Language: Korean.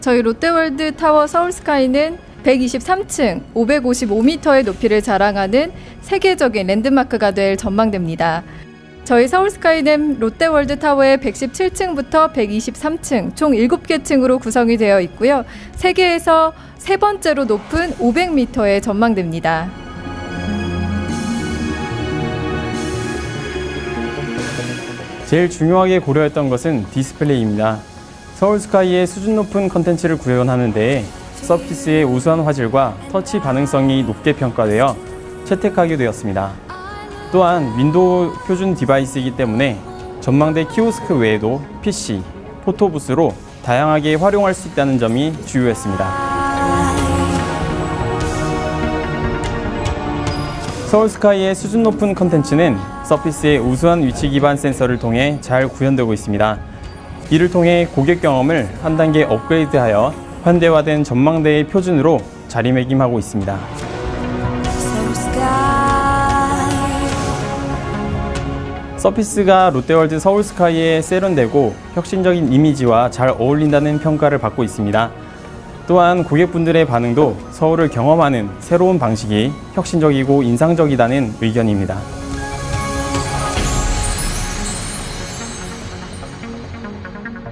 저희 롯데월드 타워 서울스카이는 123층 555m의 높이를 자랑하는 세계적인 랜드마크가 될 전망됩니다. 저희 서울스카이는 롯데월드 타워의 117층부터 123층 총 7개 층으로 구성이 되어 있고요. 세계에서 세 번째로 높은 500m에 전망됩니다. 제일 중요하게 고려했던 것은 디스플레이입니다. 서울스카이의 수준 높은 컨텐츠를 구현하는 데에 서피스의 우수한 화질과 터치 반응성이 높게 평가되어 채택하게 되었습니다. 또한 윈도우 표준 디바이스이기 때문에 전망대 키오스크 외에도 PC, 포토부스로 다양하게 활용할 수 있다는 점이 주요했습니다. 서울스카이의 수준 높은 컨텐츠는 서피스의 우수한 위치 기반 센서를 통해 잘 구현되고 있습니다. 이를 통해 고객 경험을 한 단계 업그레이드하여 현대화된 전망대의 표준으로 자리매김하고 있습니다. 서피스가 롯데월드 서울스카이에 세련되고 혁신적인 이미지와 잘 어울린다는 평가를 받고 있습니다. 또한 고객분들의 반응도 서울을 경험하는 새로운 방식이 혁신적이고 인상적이다는 의견입니다. Thank you.